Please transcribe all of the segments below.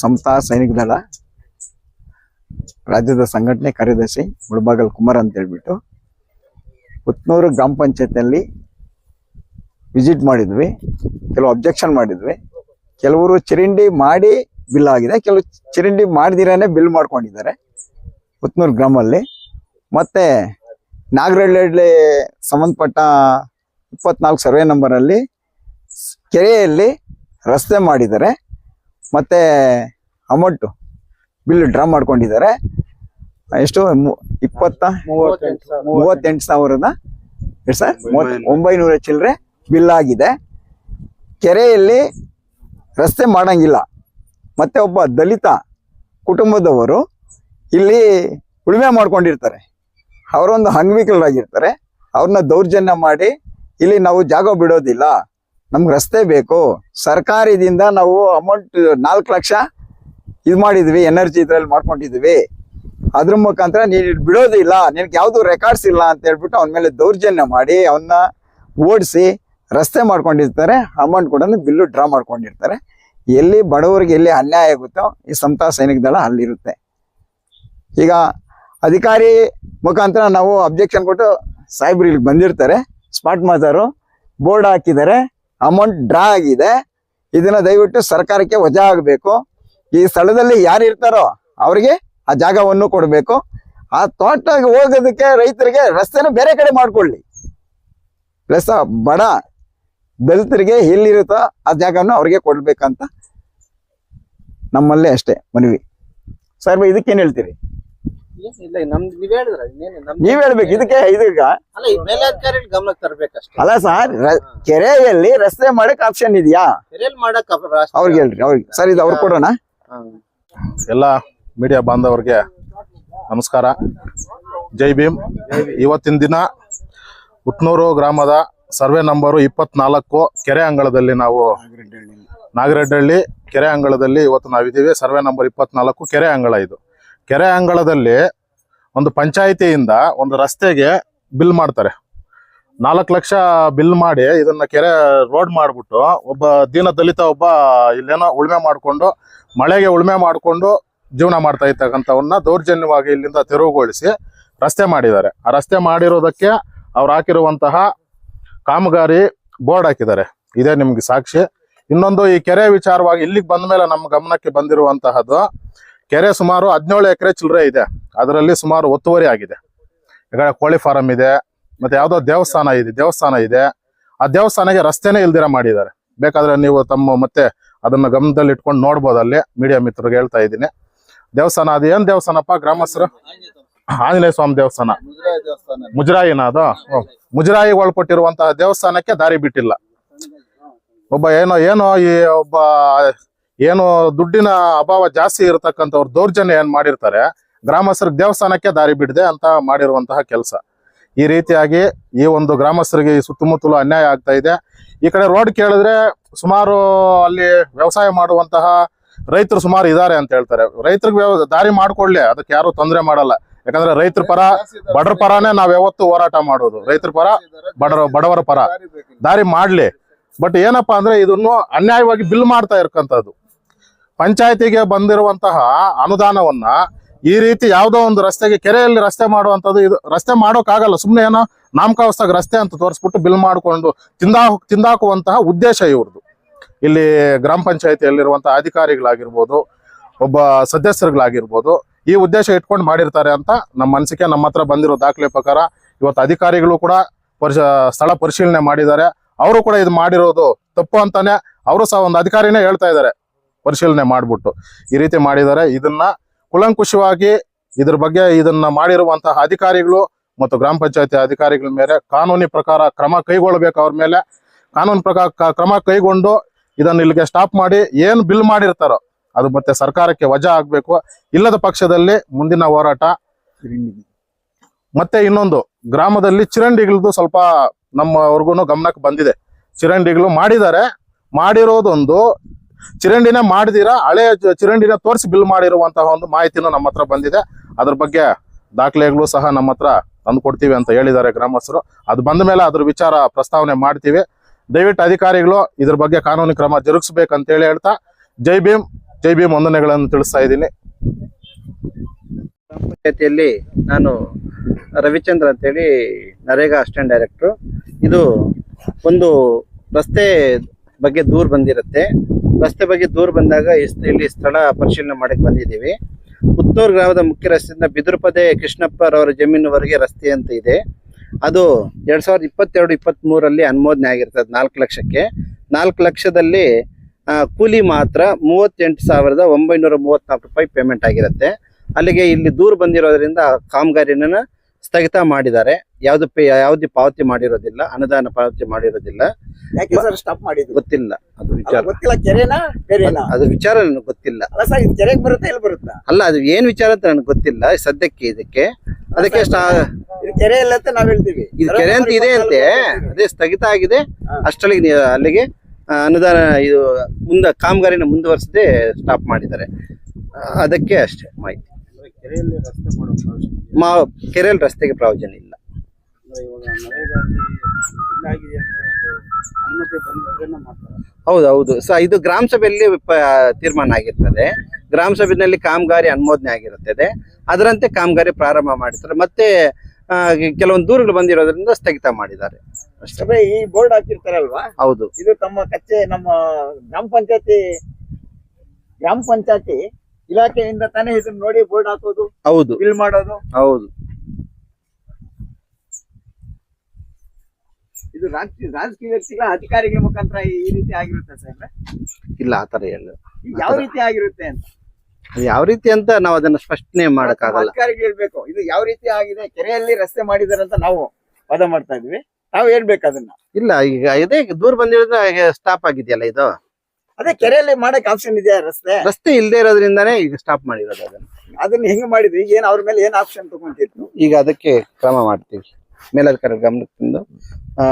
ಸಮತಾ ಸೈನಿಕ ದಳ, ರಾಜ್ಯದ ಸಂಘಟನೆ ಕಾರ್ಯದರ್ಶಿ ಮುಳಬಾಗಲ್ ಕುಮಾರ್ ಅಂತ ಹೇಳ್ಬಿಟ್ಟು ಪುತ್ನೂರು ಗ್ರಾಮ ಪಂಚಾಯತಿಯಲ್ಲಿ ವಿಸಿಟ್ ಮಾಡಿದ್ವಿ, ಕೆಲವು ಅಬ್ಜೆಕ್ಷನ್ ಮಾಡಿದ್ವಿ. ಕೆಲವರು ಚರಂಡಿ ಮಾಡಿ ಬಿಲ್ ಆಗಿದೆ, ಕೆಲವು ಚರಂಡಿ ಮಾಡ್ದಿರಾನೆ ಬಿಲ್ ಮಾಡ್ಕೊಂಡಿದ್ದಾರೆ ಪುತ್ನೂರು ಗ್ರಾಮಲ್ಲಿ. ಮತ್ತೆ ನಾಗರಹಳ್ಳಿ ಸಂಬಂಧಪಟ್ಟ ಇಪ್ಪತ್ನಾಲ್ಕು ಸರ್ವೆ ನಂಬರಲ್ಲಿ ಕೆರೆಯಲ್ಲಿ ರಸ್ತೆ ಮಾಡಿದ್ದಾರೆ. ಮತ್ತೆ ಅಮೌಂಟು ಬಿಲ್ ಡ್ರಾ ಮಾಡ್ಕೊಂಡಿದ್ದಾರೆ. ಎಷ್ಟು? ಮು- ಇಪ್ಪತ್ತ ಮೂವತ್ತೆಂಟು ಸಾವಿರದ ಎಷ್ಟು ಸರ್? ಮೂವತ್ ಒಂಬೈನೂರ ಚಿಲ್ಲರೆ ಬಿಲ್ ಆಗಿದೆ. ಕೆರೆಯಲ್ಲಿ ರಸ್ತೆ ಮಾಡಂಗಿಲ್ಲ. ಮತ್ತೆ ಒಬ್ಬ ದಲಿತ ಕುಟುಂಬದವರು ಇಲ್ಲಿ ಉಳುಮೆ ಮಾಡ್ಕೊಂಡಿರ್ತಾರೆ. ಅವರೊಂದು ಅಂಗವಿಕಲರಾಗಿರ್ತಾರೆ ಅವ್ರನ್ನ ದೌರ್ಜನ್ಯ ಮಾಡಿ ಇಲ್ಲಿ ನಾವು ಜಾಗ ಬಿಡೋದಿಲ್ಲ. ನಮ್ಗೆ ರಸ್ತೆ ಬೇಕು. ಸರ್ಕಾರದಿಂದ ನಾವು ಅಮೌಂಟ್ ನಾಲ್ಕು ಲಕ್ಷ ಇದು ಮಾಡಿದ್ವಿ ಎನರ್ಜಿ ಇದ್ರಲ್ಲಿ ಮಾಡ್ಕೊಂಡಿದ್ವಿ. ಅದ್ರ ಮುಖಾಂತರ ನೀನು ಬಿಡೋದಿಲ್ಲ, ನಿನಗೆ ಯಾವುದು ರೆಕಾರ್ಡ್ಸ್ ಇಲ್ಲ ಅಂತ ಹೇಳ್ಬಿಟ್ಟು ಅವನ ಮೇಲೆ ದೌರ್ಜನ್ಯ ಮಾಡಿ ಅವನ್ನ ಓಡಿಸಿ ರಸ್ತೆ ಮಾಡ್ಕೊಂಡಿರ್ತಾರೆ ಅಮೌಂಟ್ ಕೂಡ ಬಿಲ್ಲು ಡ್ರಾ ಮಾಡ್ಕೊಂಡಿರ್ತಾರೆ. ಎಲ್ಲಿ ಬಡವರಿಗೆ ಎಲ್ಲಿ ಅನ್ಯಾಯ ಆಗುತ್ತೋ ಈ ಸಂತ ಸೈನಿಕ ದಳ ಅಲ್ಲಿರುತ್ತೆ. ಈಗ ಅಧಿಕಾರಿ ಮುಖಾಂತರ ನಾವು ಅಬ್ಜೆಕ್ಷನ್ ಕೊಟ್ಟು ಸಾಹೇಬ್ರು ಇಲ್ಲಿಗೆ ಬಂದಿರ್ತಾರೆ. ಸ್ಪಾಟ್ ಮಾತಾರು ಬೋರ್ಡ್ ಹಾಕಿದ್ದಾರೆ. ಅಮೌಂಟ್ ಡ್ರಾ ಆಗಿದೆ, ಇದನ್ನ ದಯವಿಟ್ಟು ಸರ್ಕಾರಕ್ಕೆ ವಜಾ ಆಗಬೇಕು. ಈ ಸ್ಥಳದಲ್ಲಿ ಯಾರು ಇರ್ತಾರೋ ಅವರಿಗೆ ಆ ಜಾಗವನ್ನು ಕೊಡಬೇಕು. ಆ ತೋಟಕ್ಕೆ ಹೋಗೋದಕ್ಕೆ ರೈತರಿಗೆ ರಸ್ತೆನ ಬೇರೆ ಕಡೆ ಮಾಡ್ಕೊಳ್ಳಿ. ರಸ್ತೆ ಬಡ ದಲಿತರಿಗೆ ಎಲ್ಲಿರುತ್ತೋ ಆ ಜಾಗವನ್ನು ಅವ್ರಿಗೆ ಕೊಡ್ಬೇಕಂತ ನಮ್ಮಲ್ಲೇ ಅಷ್ಟೇ ಮನವಿ. ಸರ್ ಇದಕ್ಕೇನು ಹೇಳ್ತೀರಿ? ಇಲ್ಲ ನಮ್ದು ನೀವ್ ಹೇಳಿದ್ರ ಇನ್ನೇನು ನಮ್ದು ನೀವ್ ಹೇಳ್ಬೇಕು ಇದಕ್ಕೆ ಇದೀಗ ಅಲ್ಲ ಈ ಮೇಲಧಿಕಾರಿ ಗಮನಕ್ಕೆ ತರ್ಬೇಕಷ್ಟೇ ಅಲ್ಲ ಸರ್ ಕೆರೆಯಲ್ಲಿ ರಸ್ತೆ ಮಾಡಕ್ ಆಪ್ಷನ್ ಇದೆಯಾ? ಮಾಡಕ್ ರಾಷ್ಟ್ರ- ಅವ್ರಿಗೆ ಹೇಳ್ರಿ ಅವ್ರಿಗೆ. ಸರ್ ಇದು ಅವ್ರು ಕೊಡೋಣ? ಹಾ. ಎಲ್ಲ ಮೀಡಿಯಾ ಬಾಂಧವರಿಗೆ ನಮಸ್ಕಾರ. ಜೈ ಭೀಮ್. ಇವತ್ತಿನ ದಿನ ಹುಟ್ನೂರು ಗ್ರಾಮದ ಸರ್ವೆ ನಂಬರು ಇಪ್ಪತ್ನಾಲ್ಕು ಕೆರೆ ಅಂಗಳದಲ್ಲಿ ನಾವು ನಾಗರೆಡ್ಡಳ್ಳಿ ಕೆರೆ ಅಂಗಳದಲ್ಲಿ ಇವತ್ತು ನಾವಿದ್ದೀವಿ. ಸರ್ವೆ ನಂಬರ್ ಇಪ್ಪತ್ನಾಲ್ಕು ಕೆರೆ ಅಂಗಳ ಇದು. ಕೆರೆ ಅಂಗಳದಲ್ಲಿ ಒಂದು ಪಂಚಾಯಿತಿಯಿಂದ ಒಂದು ರಸ್ತೆಗೆ ಬಿಲ್ ಮಾಡ್ತಾರೆ. ನಾಲ್ಕು ಲಕ್ಷ ಬಿಲ್ ಮಾಡಿ ಇದನ್ನ ಕೆರೆ ರೋಡ್ ಮಾಡ್ಬಿಟ್ಟು ಒಬ್ಬ ದೀನ ದಲಿತ ಒಬ್ಬ ಇಲ್ಲೇನೋ ಉಳುಮೆ ಮಾಡಿಕೊಂಡು ಮಳೆಗೆ ಉಳುಮೆ ಮಾಡಿಕೊಂಡು ಜೀವನ ಮಾಡ್ತಾ ಇರ್ತಕ್ಕಂಥವನ್ನ ದೌರ್ಜನ್ಯವಾಗಿ ಇಲ್ಲಿಂದ ತೆರವುಗೊಳಿಸಿ ರಸ್ತೆ ಮಾಡಿದ್ದಾರೆ. ಆ ರಸ್ತೆ ಮಾಡಿರೋದಕ್ಕೆ ಅವ್ರು ಹಾಕಿರುವಂತಹ ಕಾಮಗಾರಿ ಬೋರ್ಡ್ ಹಾಕಿದ್ದಾರೆ. ಇದೇ ನಿಮ್ಗೆ ಸಾಕ್ಷಿ. ಇನ್ನೊಂದು ಈ ಕೆರೆ ವಿಚಾರವಾಗಿ ಇಲ್ಲಿಗೆ ಬಂದ ಮೇಲೆ ನಮ್ಮ ಗಮನಕ್ಕೆ ಬಂದಿರುವಂತಹದ್ದು ಕೆರೆ ಸುಮಾರು ಹದಿನೇಳು ಎಕರೆ ಚಿಲ್ಲರೆ ಇದೆ. ಅದರಲ್ಲಿ ಸುಮಾರು ಒತ್ತುವರಿ ಆಗಿದೆ. ಈಗ ಕೋಳಿ ಫಾರಂ ಇದೆ, ಮತ್ತೆ ಯಾವುದೋ ದೇವಸ್ಥಾನ ಇದೆ ದೇವಸ್ಥಾನ ಇದೆ. ಆ ದೇವಸ್ಥಾನಕ್ಕೆ ರಸ್ತೆನೇ ಇಲ್ದಿರ ಮಾಡಿದ್ದಾರೆ. ಬೇಕಾದ್ರೆ ನೀವು ತಮ್ಮ ಮತ್ತೆ ಅದನ್ನ ಗಮನದಲ್ಲಿ ಇಟ್ಕೊಂಡು ನೋಡ್ಬೋದು ಅಲ್ಲಿ. ಮೀಡಿಯಾ ಮಿತ್ರರಿಗೆ ಹೇಳ್ತಾ ಇದ್ದೀನಿ. ದೇವಸ್ಥಾನ ಅದು ಏನ್ ದೇವಸ್ಥಾನಪ್ಪ? ಗ್ರಾಮಸ್ಥರು? ಆಂಜನೇಯ ಸ್ವಾಮಿ ದೇವಸ್ಥಾನ. ಮುಜರಾಯಿನ ಅದು? ಮುಜರಾಯಿಗೆ ಮುಜರಾಯಿ ಒಳಪಟ್ಟಿರುವಂತಹ ದೇವಸ್ಥಾನಕ್ಕೆ ದಾರಿ ಬಿಟ್ಟಿಲ್ಲ. ಒಬ್ಬ ಏನೋ ಏನೋ ಈ ಒಬ್ಬ ಏನು ದುಡ್ಡಿನ ಅಭಾವ ಜಾಸ್ತಿ ಇರತಕ್ಕಂಥವ್ರು ದೌರ್ಜನ್ಯ ಏನ್ ಮಾಡಿರ್ತಾರೆ, ಗ್ರಾಮಸ್ಥರಿಗೆ ದೇವಸ್ಥಾನಕ್ಕೆ ದಾರಿ ಬಿಡದೆ ಅಂತ ಮಾಡಿರುವಂತಹ ಕೆಲಸ. ಈ ರೀತಿಯಾಗಿ ಈ ಒಂದು ಗ್ರಾಮಸ್ಥರಿಗೆ ಈ ಸುತ್ತಮುತ್ತಲು ಅನ್ಯಾಯ ಆಗ್ತಾ ಇದೆ. ಈ ಕಡೆ ರೋಡ್ ಕೇಳಿದ್ರೆ ಸುಮಾರು ಅಲ್ಲಿ ವ್ಯವಸಾಯ ಮಾಡುವಂತಹ ರೈತರು ಸುಮಾರು ಇದ್ದಾರೆ ಅಂತ ಹೇಳ್ತಾರೆ. ರೈತರಿಗೆ ದಾರಿ ಮಾಡ್ಕೊಳ್ಳಿ ಅದಕ್ಕೆ ಯಾರು ತೊಂದರೆ ಮಾಡಲ್ಲ. ಯಾಕಂದ್ರೆ ರೈತರ ಪರ, ಬಡವರ ಪರನೇ ನಾವ್ ಯಾವತ್ತು ಹೋರಾಟ ಮಾಡೋದು. ರೈತರ ಪರ ಬಡರ ಬಡವರ ಪರ. ದಾರಿ ಮಾಡ್ಲಿ. ಬಟ್ ಏನಪ್ಪಾ ಅಂದ್ರೆ ಇದನ್ನು ಅನ್ಯಾಯವಾಗಿ ಬಿಲ್ ಮಾಡ್ತಾ ಇರ್ತಕ್ಕಂಥದ್ದು. ಪಂಚಾಯತಿಗೆ ಬಂದಿರುವಂತಹ ಅನುದಾನವನ್ನ ಈ ರೀತಿ ಯಾವುದೋ ಒಂದು ರಸ್ತೆಗೆ ಕೆರೆಯಲ್ಲಿ ರಸ್ತೆ ಮಾಡುವಂತದ್ದು ಇದು, ರಸ್ತೆ ಮಾಡೋಕ್ಕಾಗಲ್ಲ. ಸುಮ್ಮನೆ ಏನೋ ನಾಮಕಾವಸ್ಥಾಗ ರಸ್ತೆ ಅಂತ ತೋರಿಸ್ಬಿಟ್ಟು ಬಿಲ್ ಮಾಡಿಕೊಂಡು ತಿಂದಾ, ತಿಂದಾಕುವಂತಹ ಉದ್ದೇಶ ಇವ್ರದ್ದು ಇಲ್ಲಿ ಗ್ರಾಮ ಪಂಚಾಯತಿಯಲ್ಲಿರುವಂತಹ ಅಧಿಕಾರಿಗಳಾಗಿರ್ಬೋದು, ಒಬ್ಬ ಸದಸ್ಯರುಗಳಾಗಿರ್ಬೋದು ಈ ಉದ್ದೇಶ ಇಟ್ಕೊಂಡು ಮಾಡಿರ್ತಾರೆ ಅಂತ ನಮ್ಮ ಅನಿಸಿಕೆ. ನಮ್ಮ ಹತ್ರ ಬಂದಿರೋ ದಾಖಲೆ ಪ್ರಕಾರ ಇವತ್ತು ಅಧಿಕಾರಿಗಳು ಕೂಡ ಪರಿಶ, ಸ್ಥಳ ಪರಿಶೀಲನೆ ಮಾಡಿದ್ದಾರೆ. ಅವರು ಕೂಡ ಇದು ಮಾಡಿರೋದು ತಪ್ಪು ಅಂತಾನೆ ಅವರು ಸಹ ಒಂದು ಅಧಿಕಾರಿನೇ ಹೇಳ್ತಾ ಇದ್ದಾರೆ. ಪರಿಶೀಲನೆ ಮಾಡಿಬಿಟ್ಟು ಈ ರೀತಿ ಮಾಡಿದ್ದಾರೆ. ಇದನ್ನ ಕುಲಂಕುಷವಾಗಿ ಇದ್ರ ಬಗ್ಗೆ ಇದನ್ನ ಮಾಡಿರುವಂತಹ ಅಧಿಕಾರಿಗಳು ಮತ್ತು ಗ್ರಾಮ ಪಂಚಾಯತಿ ಅಧಿಕಾರಿಗಳ ಮೇಲೆ ಕಾನೂನಿ ಪ್ರಕಾರ ಕ್ರಮ ಕೈಗೊಳ್ಳಬೇಕು ಅವ್ರ ಮೇಲೆ. ಕಾನೂನು ಪ್ರಕಾರ ಕ್ರಮ ಕೈಗೊಂಡು ಇದನ್ನ ಇಲ್ಲಿಗೆ ಸ್ಟಾಪ್ ಮಾಡಿ ಏನು ಬಿಲ್ ಮಾಡಿರ್ತಾರೋ ಅದು ಮತ್ತೆ ಸರ್ಕಾರಕ್ಕೆ ವಜಾ ಆಗಬೇಕು. ಇಲ್ಲದ ಪಕ್ಷದಲ್ಲಿ ಮುಂದಿನ ಹೋರಾಟ. ಮತ್ತೆ ಇನ್ನೊಂದು, ಗ್ರಾಮದಲ್ಲಿ ಚಿರಂಡಿಗಳದ್ದು ಸ್ವಲ್ಪ ನಮ್ಮವರೆಗೂ ಗಮನಕ್ಕೆ ಬಂದಿದೆ. ಚಿರಂಡಿಗಳು ಮಾಡಿದ್ದಾರೆ. ಮಾಡಿರೋದೊಂದು ಚಿರಂಡಿನೇ ಮಾಡಿದಿರಾ? ಹಳೆ ಚಿರಂಡಿನ ತೋರಿಸಿ ಬಿಲ್ ಮಾಡಿರುವಂತಹ ಒಂದು ಮಾಹಿತಿನೂ ನಮ್ಮ ಹತ್ರ ಬಂದಿದೆ. ಅದ್ರ ಬಗ್ಗೆ ದಾಖಲೆಗಳು ಸಹ ನಮ್ಮ ಹತ್ರ ತಂದು ಕೊಡ್ತೀವಿ ಅಂತ ಹೇಳಿದ್ದಾರೆ ಗ್ರಾಮಸ್ಥರು. ಅದು ಬಂದ ಮೇಲೆ ಅದ್ರ ವಿಚಾರ ಪ್ರಸ್ತಾವನೆ ಮಾಡ್ತೀವಿ. ದಯವಿಟ್ಟು ಅಧಿಕಾರಿಗಳು ಇದ್ರ ಬಗ್ಗೆ ಕಾನೂನು ಕ್ರಮ ಜರುಗಿಸ್ಬೇಕಂತ ಹೇಳಿ ಹೇಳ್ತಾ, ಜೈ ಭೀಮ್ ಜೈ ಭೀಮ್ ವಂದನೆಗಳನ್ನು ತಿಳಿಸ್ತಾ ಇದ್ದೀನಿ. ಗ್ರಾಮ ಪಂಚಾಯತಿಯಲ್ಲಿ ನಾನು ರವಿಚಂದ್ರ ಅಂತೇಳಿ ನರೇಗಾ ಅಸಿಸ್ಟೆಂಟ್ ಡೈರೆಕ್ಟ್ರು. ಇದು ಒಂದು ರಸ್ತೆ ಬಗ್ಗೆ ದೂರ ಬಂದಿರುತ್ತೆ. ರಸ್ತೆ ಬಗ್ಗೆ ದೂರ ಬಂದಾಗ ಇಲ್ಲಿ ಸ್ಥಳ ಪರಿಶೀಲನೆ ಮಾಡಕ್ಕೆ ಬಂದಿದ್ದೀವಿ. ಪುತ್ತೂರು ಗ್ರಾಮದ ಮುಖ್ಯ ರಸ್ತೆಯಿಂದ ಬಿದುರುಪದೆ ಕೃಷ್ಣಪ್ಪರವರ ಜಮೀನುವರೆಗೆ ರಸ್ತೆ ಅಂತ ಇದೆ. ಅದು ಎರಡ್ ಸಾವಿರದ ಇಪ್ಪತ್ತೆರಡು ಇಪ್ಪತ್ತ್ ಮೂರಲ್ಲಿ ಅನುಮೋದನೆ ಆಗಿರ್ತದೆ ನಾಲ್ಕು ಲಕ್ಷಕ್ಕೆ. ನಾಲ್ಕು ಲಕ್ಷದಲ್ಲಿ ಕೂಲಿ ಮಾತ್ರ ಮೂವತ್ತೆಂಟು ಸಾವಿರದ ಒಂಬೈನೂರ ಮೂವತ್ತ್ನಾಲ್ಕು ರೂಪಾಯಿ ಪೇಮೆಂಟ್ ಆಗಿರುತ್ತೆ. ಅಲ್ಲಿಗೆ ಇಲ್ಲಿ ದೂರ ಬಂದಿರೋದ್ರಿಂದ ಕಾಮಗಾರಿನ ಸ್ಥಗಿತ ಮಾಡಿದ್ದಾರೆ. ಯಾವ್ದು ಯಾವ್ದು ಪಾವತಿ ಮಾಡಿರೋದಿಲ್ಲ ಅನುದಾನ ಪಾವತಿ ಮಾಡಿರೋದಿಲ್ಲ. ಯಾಕೆ ಸರ್ ಸ್ಟಾಪ್ ಮಾಡಿದ್ರು ಗೊತ್ತಿಲ್ಲ. ಅದು ವಿಚಾರ. ಗೊತ್ತಿಲ್ಲ ಕೆರೆನಾ ಬೇರೆನಾ ಅದು ವಿಚಾರ ನನಗೆ ಗೊತ್ತಿಲ್ಲ. ಅಲ್ಲ ಸರ್ ಇದು ಕೆರೆಗೆ ಬರುತ್ತಾ ಇಲ್ಲಿ ಬರುತ್ತಾ? ಅಲ್ಲ ಅದು ಏನ್ ವಿಚಾರ ಅಂತ ನನಗೆ ಗೊತ್ತಿಲ್ಲ ಸದ್ಯಕ್ಕೆ ಇದಕ್ಕೆ. ಅದಕ್ಕೆ ಸ್ಟಾ ಇದು ಕೆರೆ ಇಲ್ಲ ಅಂತ ನಾವ್ ಹೇಳ್ತೀವಿ. ಇದು ಕೆರೆ ಅಂತ ಇದೆ ಅಂತೆ. ಅದೇ ಸ್ಥಗಿತ ಆಗಿದೆ. ಅಷ್ಟರಲ್ಲಿ ನೀವು ಅಲ್ಲಿಗೆ ಆ, ಅನುದಾನ ಇದು ಮುಂದೆ ಕಾಮಗಾರಿನ ಮುಂದುವರಿಸದೆ ಸ್ಟಾಪ್ ಮಾಡಿದ್ದಾರೆ. ಅದಕ್ಕೆ ಅಷ್ಟೇ ಮಾಹಿತಿ. ಮಾ ಕೆರೆಯಲ್ಲಿ ರಸ್ತೆಗೆ ಪ್ರಯೋಜನ ಇಲ್ಲ. ಹೌದು ಹೌದು ಸೊ ಇದು ಗ್ರಾಮ ಸಭೆಯಲ್ಲಿ ತೀರ್ಮಾನ ಆಗಿರ್ತದೆ. ಗ್ರಾಮ ಸಭೆಯಲ್ಲಿ ಕಾಮಗಾರಿ ಅನುಮೋದನೆ ಆಗಿರುತ್ತದೆ. ಅದರಂತೆ ಕಾಮಗಾರಿ ಪ್ರಾರಂಭ ಮಾಡಿದ್ದಾರೆ ಮತ್ತೆ ಕೆಲವೊಂದು ದೂರುಗಳು ಬಂದಿರೋದ್ರಿಂದ ಸ್ಥಗಿತ ಮಾಡಿದ್ದಾರೆ. ಅಷ್ಟೇ. ಈ ಬೋರ್ಡ್ ಹಾಕಿರ್ತಾರಲ್ವಾ? ಹೌದು. ಇದು ತಮ್ಮ ಕಚ್ಚೆ ನಮ್ಮ ಗ್ರಾಮ ಪಂಚಾಯತಿ ಗ್ರಾಮ ಪಂಚಾಯತಿ ಇಲಾಖೆಯಿಂದ ತಾನೇ ಇದನ್ನ ನೋಡಿ ಬೋರ್ಡ್ ಹಾಕೋದು ಹೌದು. ಬಿಲ್ ಮಾಡೋದು. ಹೌದು. ಇದು ರಾಜಕೀಯ ರಾಜಕೀಯ ವ್ಯಕ್ತಿಗಳ ಅಧಿಕಾರಿಗಳ ಮುಖಾಂತರ ಈ ರೀತಿ ಆಗಿರುತ್ತೆ ಸರ್ ಇಲ್ಲ ಆ ತರ ಎಲ್ಲ ಯಾವ ರೀತಿ ಆಗಿರುತ್ತೆ ಅಂತ? ಅದು ಯಾವ ರೀತಿ ಅಂತ ನಾವು ಅದನ್ನ ಸ್ಪಷ್ಟನೆ ಮಾಡಕ್ಕಾಗಲ್ಲ. ಅಧಿಕಾರಿಗಳು ಹೇಳ್ಬೇಕು ಇದು ಯಾವ ರೀತಿ ಆಗಿದೆ ಕೆರೆಯಲ್ಲಿ ರಸ್ತೆ ಮಾಡಿದಾರೆ ಅಂತ ನಾವು ವಾದ ಮಾಡ್ತಾ ಇದ್ವಿ ನಾವು ಹೇಳ್ಬೇಕು ಅದನ್ನ. ಇಲ್ಲ ಈಗ ಇದೇ ದೂರ ಬಂದಿರೋದ್ರೆ ಸ್ಟಾಪ್ ಆಗಿದೆಯಲ್ಲ ಇದು? ಅದೇ ಕೆರೆಯಲ್ಲಿ ಮಾಡಕ್ ಆಪ್ಷನ್ ಇದೆಯಾ ರಸ್ತೆ? ರಸ್ತೆ ಇಲ್ಲದೆ ಇರೋದ್ರಿಂದಾನೇ ಈಗ ಸ್ಟಾಪ್ ಮಾಡಿರೋದು ಅದನ್ನ. ಅದನ್ನ ಹೆಂಗ್ ಮಾಡಿದ್ರಿ? ಈಗ ಏನ್ ಅವ್ರ ಮೇಲೆ ಏನ್ ಆಪ್ಷನ್ ತಗೊಂತಿತ್ತು ಈಗ ಅದಕ್ಕೆ ಕ್ರಮ ಮಾಡ್ತೀವಿ. ಮೇಲಧಿಕಾರಿ ಗಮನಕ್ಕೆ ತಂದು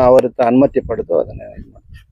ಅವರ ಅನುಮತಿ ಪಡೆದು ಅದನ್ನ ಇದು ಮಾಡ್ತೀವಿ.